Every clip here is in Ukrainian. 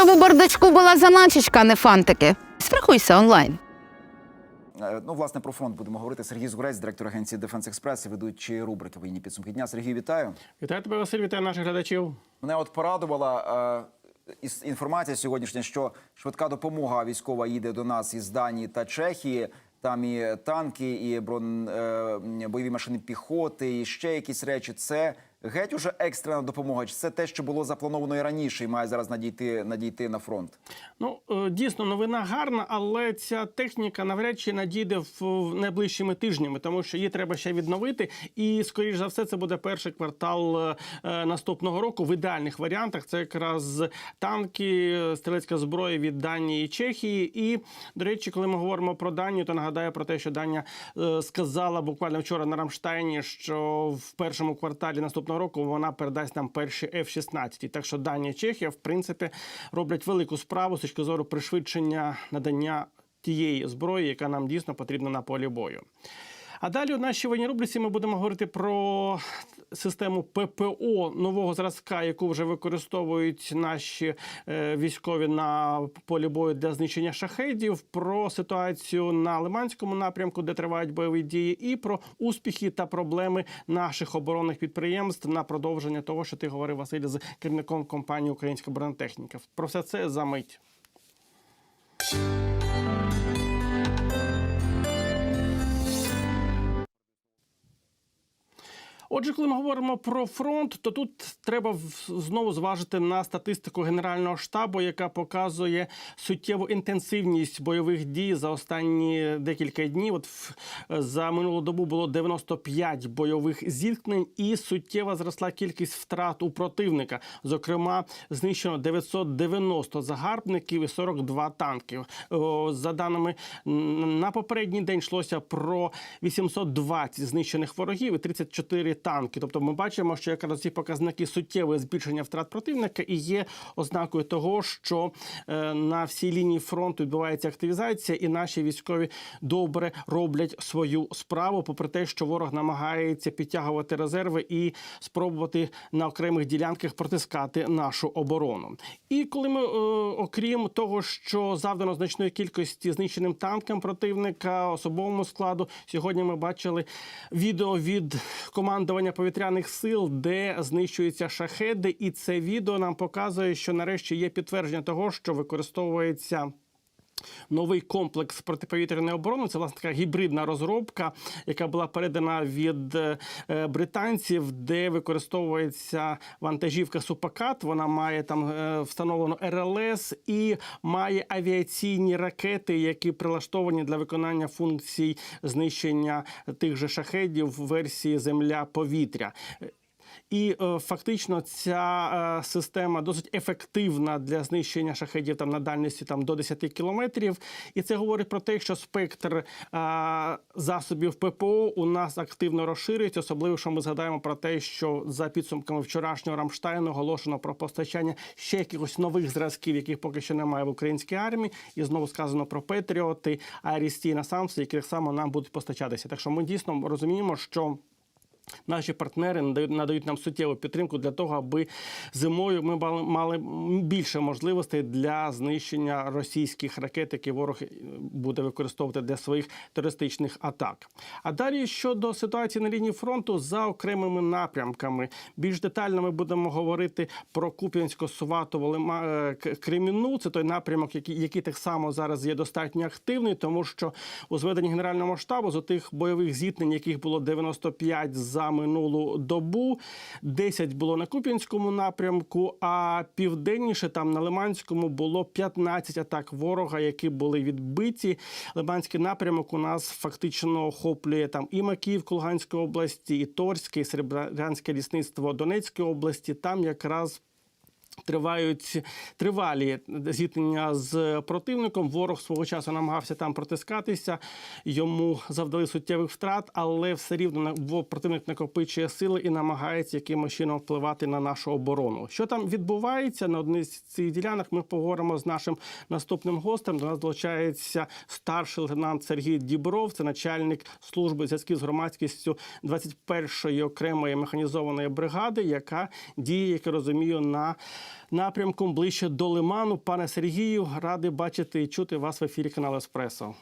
Щоб у бардачку була заначечка, а не фантики. Страхуйся онлайн. Е, Ну, власне, про фронт будемо говорити. Сергій Згурець, директор агенції Дефенс Експрес, і ведучий рубрики воєнні підсумки дня. Сергій, вітаю. Вітаю тебе, Василь, вітаю наших глядачів. Мене от порадувала е, інформація сьогоднішня, що швидка допомога військова їде до нас із Данії та Чехії. Там і танки, і брон, е, бойові машини піхоти, і ще якісь речі. Це геть уже екстрена допомога. Чи це те, що було заплановано і раніше, і має зараз надійти надійти на фронт? Ну е, дійсно новина гарна, але ця техніка навряд чи надійде в найближчими тижнями, тому що її треба ще відновити. І скоріш за все, це буде перший квартал е, е, наступного року. В ідеальних варіантах це якраз танки, стрілецька зброя від Данії і Чехії. І до речі, коли ми говоримо про Данію, то нагадаю про те, що Данія сказала буквально вчора на Рамштайні, що в першому кварталі наступного року вона передасть нам перші F-16. Так що Данія Чехія, в принципі, роблять велику справу з точки зору пришвидшення надання тієї зброї, яка нам дійсно потрібна на полі бою. А далі у нашій воєнній рубриці ми будемо говорити про систему ППО нового зразка, яку вже використовують наші е, військові на полі бою для знищення шахедів, про ситуацію на Лиманському напрямку, де тривають бойові дії, і про успіхи та проблеми наших оборонних підприємств на продовження того, що ти говорив Василь з керівником компанії Українська бронетехніка. Про все це за мить. Отже, коли ми говоримо про фронт, то тут треба знову зважити на статистику Генерального штабу, яка показує суттєву інтенсивність бойових дій за останні декілька днів. От за минулу добу було 95 бойових зіткнень, і суттєво зросла кількість втрат у противника. Зокрема, знищено 990 загарбників і 42 танки. За даними на попередній день йшлося про 820 знищених ворогів і 34 танки. Тобто, ми бачимо, що якраз ці показники суттєве збільшення втрат противника і є ознакою того, що е, на всій лінії фронту відбувається активізація, і наші військові добре роблять свою справу, попри те, що ворог намагається підтягувати резерви і спробувати на окремих ділянках протискати нашу оборону. І коли ми, е, окрім того, що завдано значної кількості знищеним танкам противника, особовому складу, сьогодні ми бачили відео від командування повітряних сил, де знищуються шахеди, і це відео нам показує, що нарешті є підтвердження того, що використовується. Новий комплекс протиповітряної оборони це власне така гібридна розробка, яка була передана від е, британців, де використовується вантажівка Супакат. Вона має там е, встановлено РЛС і має авіаційні ракети, які прилаштовані для виконання функцій знищення тих же шахедів в версії Земля-повітря. І е, фактично ця е, система досить ефективна для знищення шахедів там на дальності там до 10 кілометрів. І це говорить про те, що спектр е, засобів ППО у нас активно розширюється, особливо що ми згадаємо про те, що за підсумками вчорашнього Рамштайну оголошено про постачання ще якихось нових зразків, яких поки що немає в українській армії. І знову сказано про Петріоти, Арісті на Самси, які так само нам будуть постачатися. Так що ми дійсно розуміємо, що. Наші партнери надають, надають нам суттєву підтримку для того, аби зимою ми мали, мали більше можливостей для знищення російських ракет, які ворог буде використовувати для своїх терористичних атак. А далі щодо ситуації на лінії фронту за окремими напрямками, більш детально ми будемо говорити про Куп'янсько, Лима, е, Кремінну. Це той напрямок, який, який так само зараз є достатньо активний, тому що у зведенні генерального штабу з тих бойових зіткнень, яких було 95 за минулу добу, 10 було на Куп'янському напрямку, а південніше там на Лиманському було 15 атак ворога, які були відбиті. Лиманський напрямок у нас фактично охоплює там і Макіївку Луганської області, і Торське, і Серебрянське лісництво Донецької області. Там якраз Тривають тривалі зіткнення з противником. Ворог свого часу намагався там протискатися. Йому завдали суттєвих втрат, але все рівно противник накопичує сили і намагається якимось чином впливати на нашу оборону. Що там відбувається на одній з цих ділянок? Ми поговоримо з нашим наступним гостем. До нас долучається старший лейтенант Сергій Дібров, це начальник служби зв'язків з громадськістю 21-ї окремої механізованої бригади, яка діє, як я розумію, на напрямком ближче до Лиману. Пане Сергію, радий бачити і чути вас в ефірі каналу Еспресо.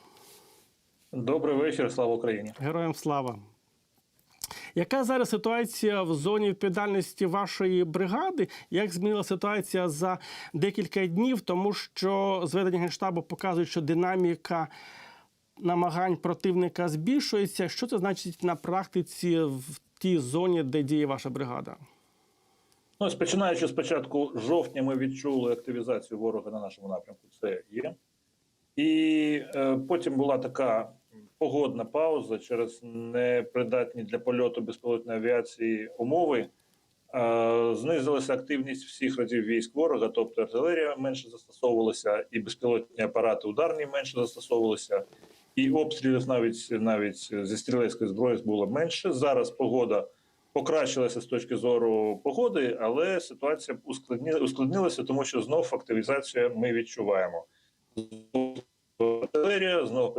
Добрий вечір, слава Україні. Героям слава. Яка зараз ситуація в зоні відповідальності вашої бригади? Як змінила ситуація за декілька днів? Тому що зведення генштабу показують, що динаміка намагань противника збільшується. Що це значить на практиці в тій зоні, де діє ваша бригада? Ну, починаючи з початку жовтня, ми відчули активізацію ворога на нашому напрямку. Це є. І е, потім була така погодна пауза через непридатні для польоту безпілотної авіації умови. Е, знизилася активність всіх родів військ ворога, тобто артилерія менше застосовувалася, і безпілотні апарати ударні менше застосовувалися, і обстрілів навіть навіть зі стрілецької зброї було менше. Зараз погода покращилася з точки зору погоди, але ситуація ускладнилася, тому що знов активізацію ми відчуваємо. Артилерія, знов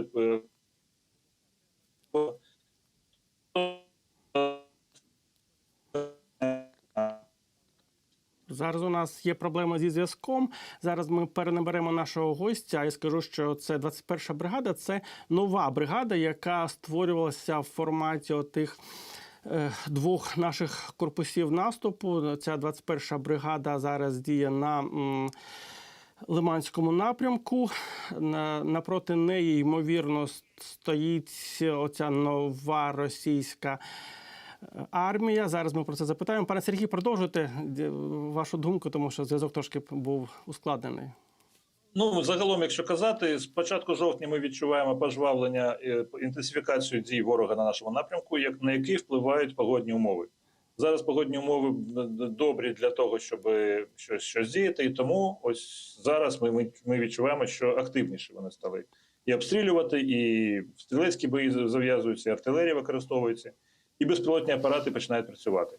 Зараз у нас є проблема зі зв'язком. Зараз ми перенаберемо нашого гостя і скажу, що це 21 бригада. Це нова бригада, яка створювалася в форматі отих. Е, Двох наших корпусів наступу. Ця 21 бригада зараз діє на Лиманському напрямку. На- Напроти неї, ймовірно, стоїть оця нова російська е, армія. Зараз ми про це запитаємо. Пане Сергій, продовжуйте вашу думку, тому що зв'язок трошки був ускладнений. Ну, загалом, якщо казати, з початку жовтня ми відчуваємо пожвавлення е, інтенсифікацію дій ворога на нашому напрямку, як на які впливають погодні умови. Зараз погодні умови добрі для того, щоб щось, щось діяти, і тому ось зараз ми, ми, ми відчуваємо, що активніше вони стали і обстрілювати, і стрілецькі бої зав'язуються, і артилерія використовується, і безпілотні апарати починають працювати.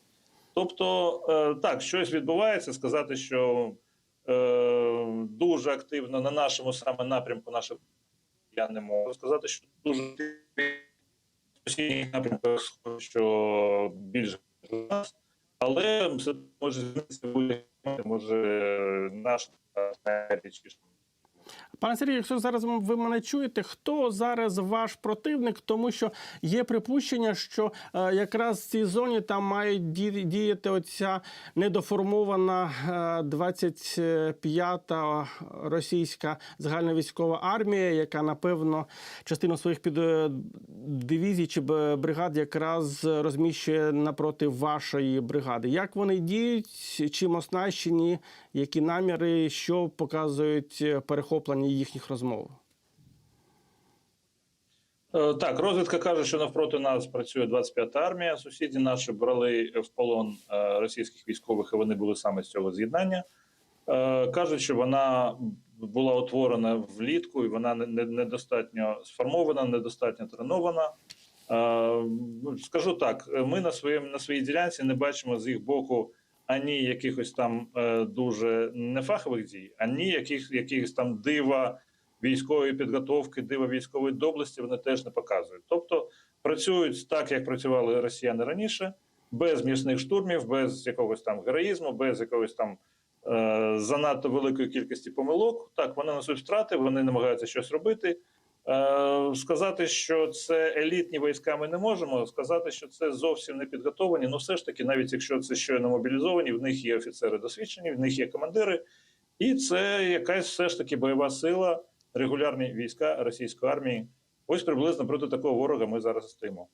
Тобто, е, так, щось відбувається, сказати, що е, дуже активно на нашому саме напрямку Наша я не можу сказати, що дуже постійний напрямках, що більше нас, але все може змінитися може наш найрідчіше. Пане Сергію, якщо зараз ви мене чуєте, хто зараз ваш противник? Тому що є припущення, що е, якраз в цій зоні там мають діяти оця недоформована е, 25-та російська загальновійськова армія, яка напевно частину своїх під е, чи бригад якраз розміщує напроти вашої бригади. Як вони діють, чим оснащені, які наміри, що показують е, перехоплення їхніх розмов? Е, Так, розвідка каже, що навпроти нас працює 25-та армія. Сусіді наші брали в полон е, російських військових, і вони були саме з цього з'єднання. Е, Кажуть, що вона була утворена влітку, і вона не- не- недостатньо сформована, недостатньо тренована. Ну, Скажу так: ми на своєму на своїй ділянці не бачимо з їх боку ані якихось там е, дуже нефахових дій, ані яких, якихось там дива військової підготовки, дива військової доблесті вони теж не показують. Тобто працюють так, як працювали росіяни раніше, без м'ясних штурмів, без якогось там героїзму, без якогось там е, занадто великої кількості помилок. Так, вони несуть втрати, вони намагаються щось робити. Е, сказати, що це елітні війська, ми не можемо. Сказати, що це зовсім не підготовлені. Ну, все ж таки, навіть якщо це щойно мобілізовані, в них є офіцери досвідчені, в них є командири, і це якась все ж таки бойова сила, регулярні війська російської армії. Ось приблизно проти такого ворога ми зараз стоїмо.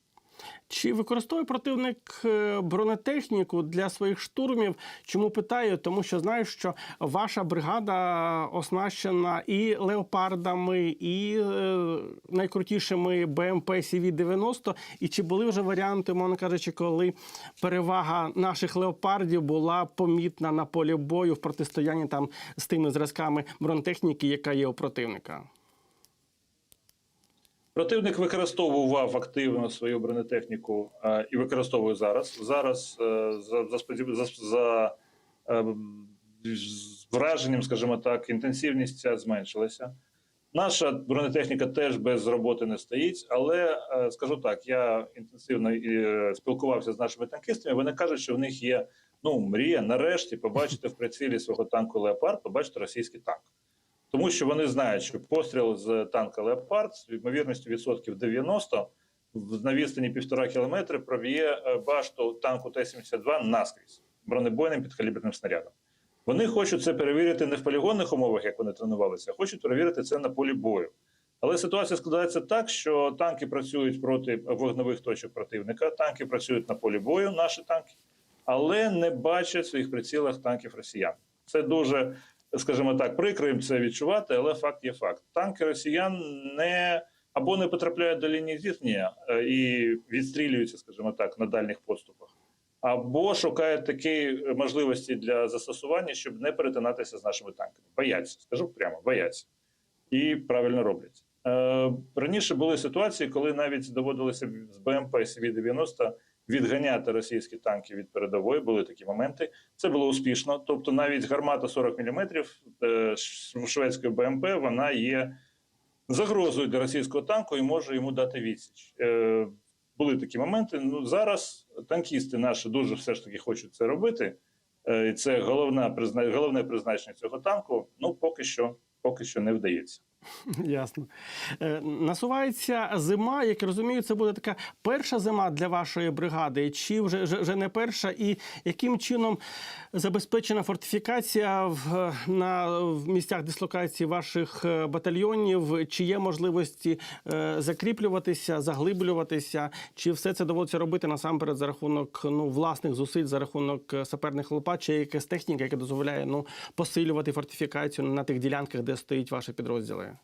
Чи використовує противник е, бронетехніку для своїх штурмів? Чому питаю? Тому що знаю, що ваша бригада оснащена і леопардами, і е, найкрутішими БМП CV-90. І чи були вже варіанти, мовно кажучи, коли перевага наших леопардів була помітна на полі бою в протистоянні там з тими зразками бронетехніки, яка є у противника? Противник використовував активно свою бронетехніку е, і використовує зараз. Зараз е, за, за, за, за е, враженням, скажімо так, інтенсивність ця зменшилася. Наша бронетехніка теж без роботи не стоїть, але е, скажу так: я інтенсивно е, спілкувався з нашими танкістами. Вони кажуть, що в них є ну мрія нарешті побачити в прицілі свого танку Леопард, побачити російський танк. Тому що вони знають, що постріл з танка Леопард з ймовірністю відсотків 90 в- на відстані півтора кілометри проб'є е, башту танку Т-72 наскрізь бронебойним підкаліберним снарядом. Вони хочуть це перевірити не в полігонних умовах, як вони тренувалися, а хочуть перевірити це на полі бою. Але ситуація складається так, що танки працюють проти вогневих точок противника, танки працюють на полі бою, наші танки, але не бачать в своїх прицілах танків росіян. Це дуже, скажімо так, прикро їм це відчувати, але факт є факт. Танки росіян не або не потрапляють до лінії зіткнення е, і відстрілюються, скажімо так, на дальніх поступах, або шукають такі можливості для застосування, щоб не перетинатися з нашими танками. Бояться, скажу прямо, бояться і правильно роблять. Е, раніше були ситуації, коли навіть доводилося з БМП СВ-90 відганяти російські танки від передової. Були такі моменти. Це було успішно. Тобто, навіть гармата 40 мм е, шведської БМП вона є загрозою для російського танку і може йому дати відсіч. Е, були такі моменти. Ну зараз танкісти наші дуже все ж таки хочуть це робити. Е, і це головна головне призначення цього танку. Ну поки що, поки що не вдається. Ясно. Е, Насувається зима, як я розумію, це буде така перша зима для вашої бригади, чи вже, вже, не перша, і яким чином забезпечена фортифікація в, на в місцях дислокації ваших е, батальйонів? Чи є можливості е, закріплюватися, заглиблюватися? Чи все це доводиться робити насамперед за рахунок ну, власних зусиль, за рахунок е, саперних лопат, чи якась техніка, яка дозволяє ну, посилювати фортифікацію на тих ділянках, де стоять ваші підрозділи?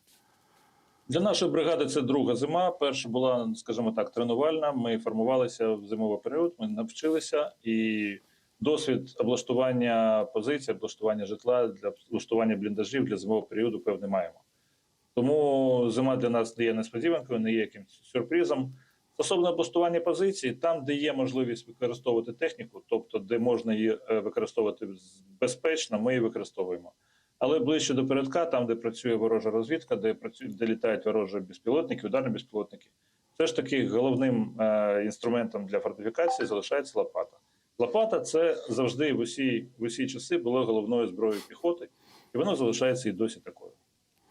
Для нашої бригади це друга зима. Перша була, скажімо так, тренувальна. Ми формувалися в зимовий період, ми навчилися і досвід облаштування позицій, облаштування житла для облаштування бліндажів для зимового періоду певний маємо. Тому зима для нас не є несподіванкою, не є якимось сюрпризом. Стосовно облаштування позицій, там, де є можливість використовувати техніку, тобто де можна її е, використовувати безпечно, ми її використовуємо. Але ближче до передка, там, де працює ворожа розвідка, де працюють, де літають ворожі безпілотники, ударні безпілотники, все ж таки головним е, інструментом для фортифікації залишається лопата. Лопата це завжди в усі, в усі часи було головною зброєю піхоти, і воно залишається і досі такою.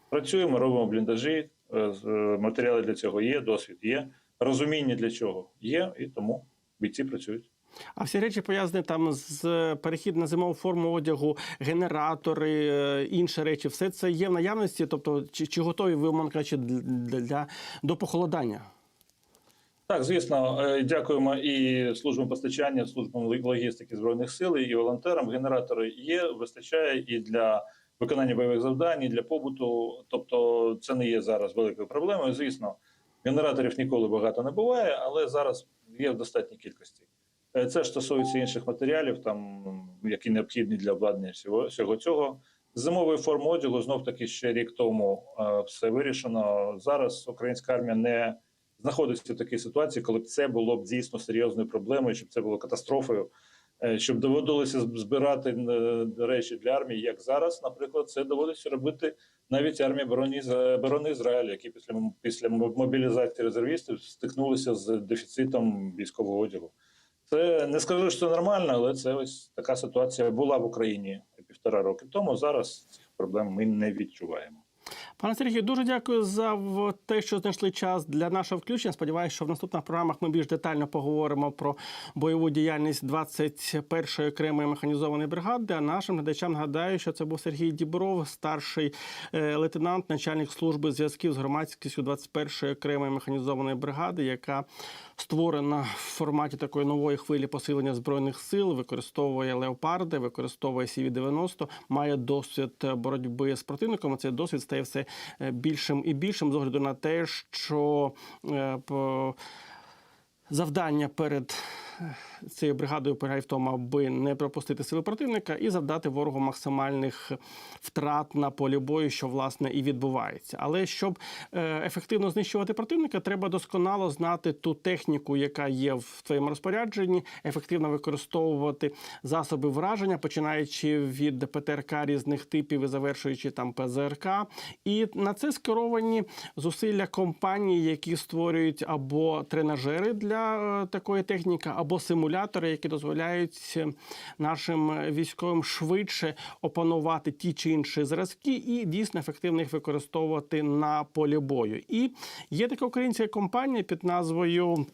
Працюємо, робимо бліндажі, е, е, матеріали для цього є, досвід є, розуміння для чого є, і тому бійці працюють. А всі речі пов'язані там з перехід на зимову форму одягу, генератори, е, інші речі, все це є в наявності. Тобто, чи, чи готові ви умовно кажучи, для, для до похолодання? Так, звісно, е, дякуємо і службам постачання, службам логістики збройних сил, і волонтерам. Генератори є, вистачає і для виконання бойових завдань, і для побуту. Тобто, це не є зараз великою проблемою. Звісно, генераторів ніколи багато не буває, але зараз є в достатній кількості. Е, Це стосується інших матеріалів, там які необхідні для обладнання всього, всього цього. Зимової форми одягу знов таки ще рік тому е, все вирішено. Зараз українська армія не знаходиться в такій ситуації, коли б це було б дійсно серйозною проблемою, щоб це було катастрофою, е, щоб доводилося збирати речі для армії, як зараз, наприклад, це доводиться робити навіть армія оборони, оборони Ізраїлю, які після після мобілізації резервістів стикнулися з дефіцитом військового одягу. Це не скажу, що нормально, але це ось така ситуація була в Україні півтора роки тому. Зараз цих проблем ми не відчуваємо. Пане Сергію, дуже дякую за те, що знайшли час для нашого включення. Сподіваюся, що в наступних програмах ми більш детально поговоримо про бойову діяльність 21-ї окремої механізованої бригади. А нашим глядачам нагадаю, що це був Сергій Дібров, старший е, лейтенант, начальник служби зв'язків з громадськістю 21-ї окремої механізованої бригади, яка створена в форматі такої нової хвилі посилення збройних сил, використовує леопарди, використовує CV-90, має досвід боротьби з противником. Цей досвід стає все більшим і більшим з огляду на те, що е, завдання перед е, цією бригадою полягає в тому, аби не пропустити сили противника і завдати ворогу максимальних втрат на полі бою, що власне і відбувається. Але щоб е, ефективно знищувати противника, треба досконало знати ту техніку, яка є в твоєму розпорядженні, ефективно використовувати засоби враження, починаючи від ПТРК різних типів і завершуючи там ПЗРК. І на це скеровані зусилля компаній, які створюють або тренажери для е, такої техніки, або симулятори, які дозволяють е, нашим військовим швидше опанувати ті чи інші зразки і дійсно ефективно їх використовувати на полі бою. І є така українська компанія під назвою.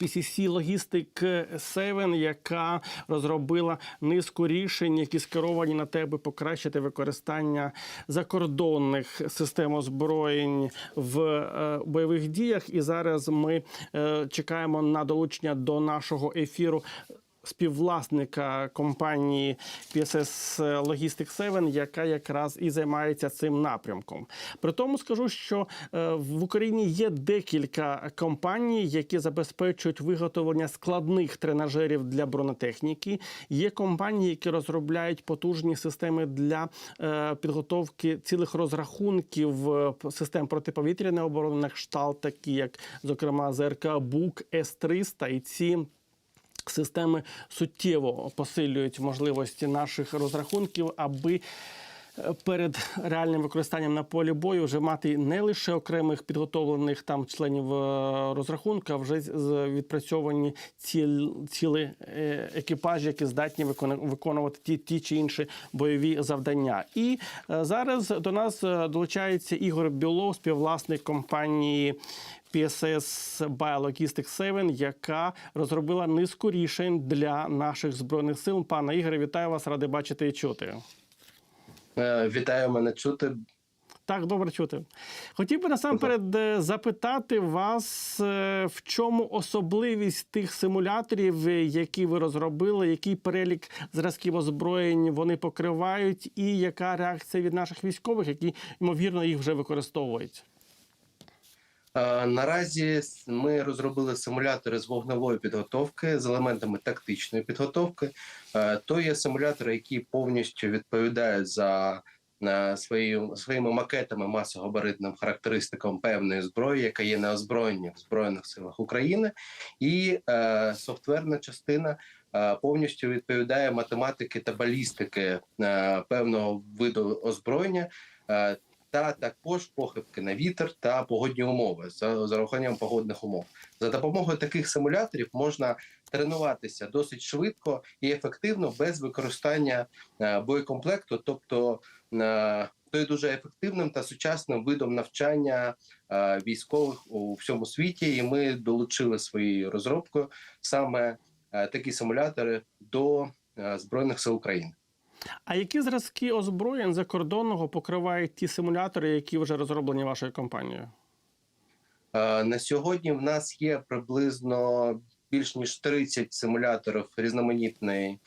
PCC Logistic 7, яка розробила низку рішень, які скеровані на те, аби покращити використання закордонних систем озброєнь в е, бойових діях. І зараз ми е, чекаємо на долучення до нашого ефіру. Співвласника компанії PSS Logistic 7, яка якраз і займається цим напрямком. При тому скажу, що е, в Україні є декілька компаній, які забезпечують виготовлення складних тренажерів для бронетехніки. Є компанії, які розробляють потужні системи для е, підготовки цілих розрахунків е, систем протиповітряної оборони на кшталт, такі як, зокрема, ЗРК БУК С-300 і ці. Системи суттєво посилюють можливості наших розрахунків, аби перед реальним використанням на полі бою вже мати не лише окремих підготовлених там членів е, розрахунку, а вже відпрацьовані цілі, цілі е, екіпажі, які здатні виконувати ті, ті чи інші бойові завдання. І е, зараз до нас долучається Ігор Білов, співвласник компанії. PSS Biologistics 7, яка розробила низку рішень для наших збройних сил. Пане Ігоре, вітаю вас, радий бачити і чути. Е, Вітаю мене чути. Так, добре чути. Хотів би насамперед е, запитати вас, е, в чому особливість тих симуляторів, які ви розробили, який перелік зразків озброєнь вони покривають, і яка реакція від наших військових, які ймовірно їх вже використовують. Е, Наразі ми розробили симулятори з вогневої підготовки з елементами тактичної підготовки. Е, То є симулятори, які повністю відповідають за е, своїми макетами масогабаритним характеристикам певної зброї, яка є на озброєнні в Збройних силах України, і софтверна частина повністю відповідає математики та балістики певного виду озброєння. Та також похибки на вітер та погодні умови за, за урахуванням погодних умов. За допомогою таких симуляторів можна тренуватися досить швидко і ефективно без використання е, боєкомплекту, тобто е, то є дуже ефективним та сучасним видом навчання е, військових у всьому світі. І ми долучили своєю розробкою саме такі симулятори до збройних сил України. А які зразки озброєнь закордонного покривають ті симулятори, які вже розроблені вашою компанією? Е, На сьогодні в нас є приблизно більш ніж 30 симуляторів різноманітної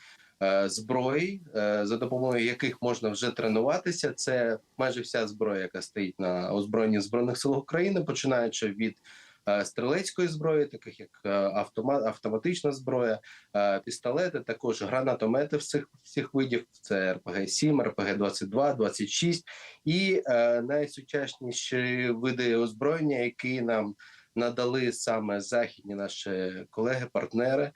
е, зброї, е, за допомогою яких можна вже тренуватися. Це майже вся зброя, яка стоїть на озброєнні збройних сил України, починаючи від стрілецької зброї, таких як е, автомат, автоматична зброя, е, пістолети, також гранатомети всіх всіх видів. Це РПГ 7 РПГ 22 26 і е, найсучасніші види озброєння, які нам надали саме західні наші колеги, партнери.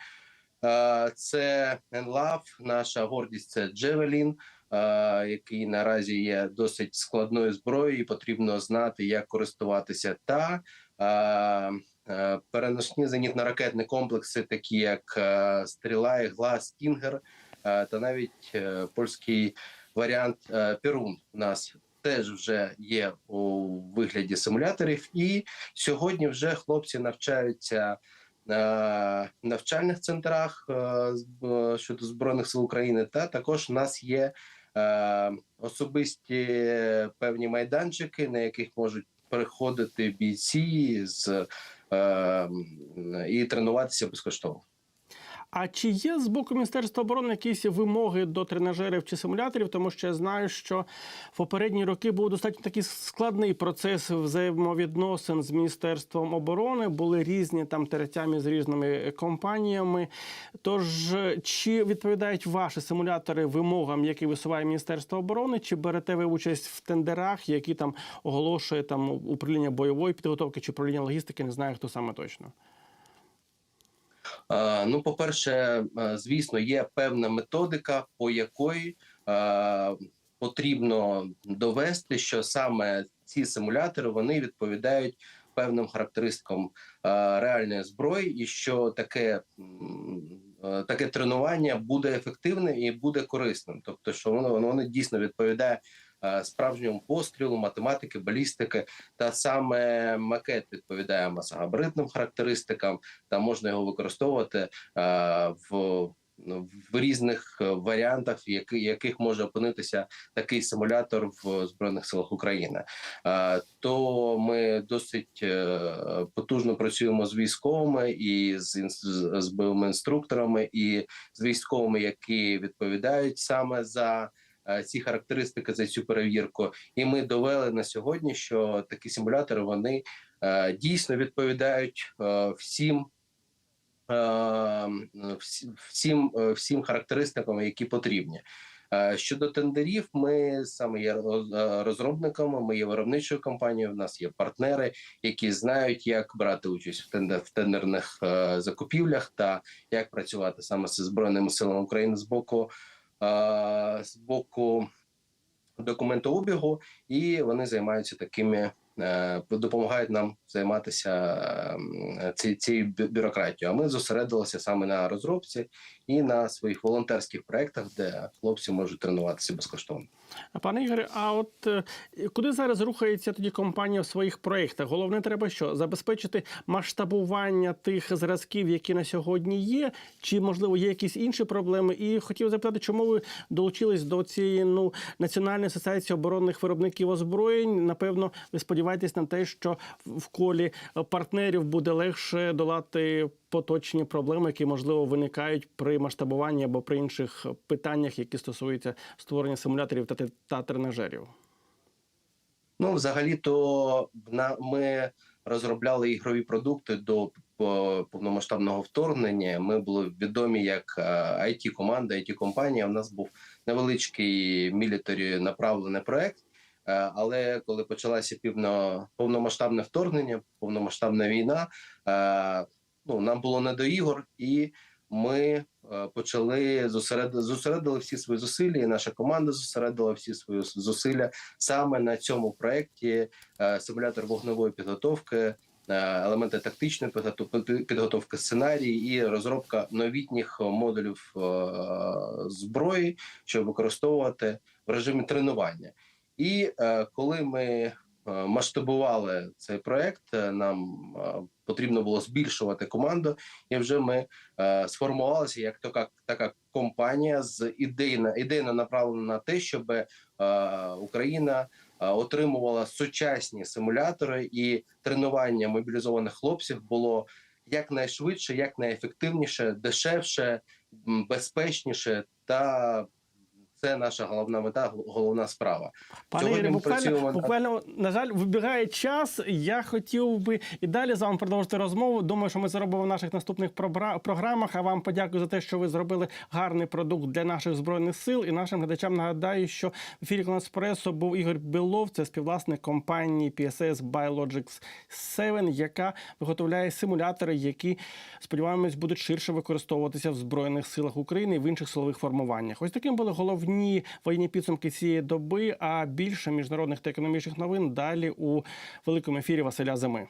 Е, це НЛАВ, наша гордість це Джевелін, е, який наразі є досить складною зброєю, і потрібно знати, як користуватися та е, е, переносні зенітно-ракетні комплекси, такі як е, Стріла, Ігла, Стінгер, е, та навіть е, польський варіант е, Перун у нас теж вже є у вигляді симуляторів, і сьогодні вже хлопці навчаються на навчальних центрах е, е, щодо збройних сил України. Та також у нас є е, особисті певні майданчики, на яких можуть приходити бійці з е, і тренуватися безкоштовно. А чи є з боку Міністерства оборони якісь вимоги до тренажерів чи симуляторів? Тому що я знаю, що в попередні роки був достатньо такий складний процес взаємовідносин з Міністерством оборони. Були різні там теретямі з різними компаніями. Тож чи відповідають ваші симулятори вимогам, які висуває Міністерство оборони, чи берете ви участь в тендерах, які там оголошує там управління бойової підготовки чи управління логістики? Не знаю хто саме точно. Е, Ну, по-перше, е, звісно, є певна методика, по якої е, потрібно довести, що саме ці симулятори вони відповідають певним характеристикам реальної зброї, і що таке, таке тренування буде ефективним і буде корисним. Тобто, що воно воно дійсно відповідає справжньому пострілу, математики, балістики, та саме макет відповідає масогабаритним характеристикам, та можна його використовувати е, в. В різних е, варіантах, в яких може опинитися такий симулятор в збройних силах України, Е, то ми досить е, потужно працюємо з військовими і з, з, бойовими інструкторами, і з військовими, які відповідають саме за е, ці характеристики за цю перевірку. І ми довели на сьогодні, що такі симулятори вони е, дійсно відповідають е, всім. е, Всім, е, всім характеристикам, які потрібні. Е, Щодо тендерів, ми саме є роз- е, розробниками. Ми є виробничою компанією. В нас є партнери, які знають, як брати участь в тендер в тендерних е, закупівлях та як працювати саме з збройними силами України з боку е, з боку документообігу, і вони займаються такими. Е, Допомагають нам займатися е, цією бюрократією. А ми зосередилися саме на розробці і на своїх волонтерських проєктах, де хлопці можуть тренуватися безкоштовно. Пане Ігоре, а от е, куди зараз рухається тоді компанія в своїх проєктах? Головне, треба що забезпечити масштабування тих зразків, які на сьогодні є, чи можливо є якісь інші проблеми? І хотів запитати, чому ви долучились до цієї ну національної асоціації оборонних виробників озброєнь? Напевно, ви сподіваєтесь на те, що в колі партнерів буде легше долати поточні проблеми, які можливо виникають при масштабуванні або при інших питаннях, які стосуються створення симуляторів та, та тренажерів. Ну, взагалі, то на ми розробляли ігрові продукти до повномасштабного вторгнення. Ми були відомі як it команда it компанія. У нас був невеличкий мілітарі направлений проект. Е, Але коли почалося півно повномасштабне вторгнення, повномасштабна війна, е, ну нам було не до ігор, і ми е, почали зосеред... зосередили всі свої зусилля. І наша команда зосередила всі свої зусилля саме на цьому проєкті симулятор вогневої підготовки, елементи тактичної підготов- підготовки сценарії і розробка новітніх модулів зброї, щоб використовувати в режимі тренування. І е, коли ми е, масштабували цей проект, е, нам потрібно було збільшувати команду, і вже ми сформувалися як така, така компанія з ідейно, ідейно направлена на те, щоб Україна отримувала сучасні симулятори і тренування мобілізованих хлопців було якнайшвидше, якнайефективніше, дешевше, безпечніше та. Це наша головна мета, головна справа. Пане Сьогодні Ігорі, буквально, працюємо буквально, на жаль, вибігає час. Я хотів би і далі з вами продовжити розмову. Думаю, що ми зробимо в наших наступних програмах. А вам подякую за те, що ви зробили гарний продукт для наших збройних сил. І нашим глядачам нагадаю, що в ефірі Конеспресо був Ігор Білов, це співвласник компанії PSS Biologics 7, яка виготовляє симулятори, які сподіваємось будуть ширше використовуватися в збройних силах України і в інших силових формуваннях. Ось таким були головні воєнні підсумки цієї доби. А більше міжнародних та економічних новин далі у великому ефірі Василя Зими.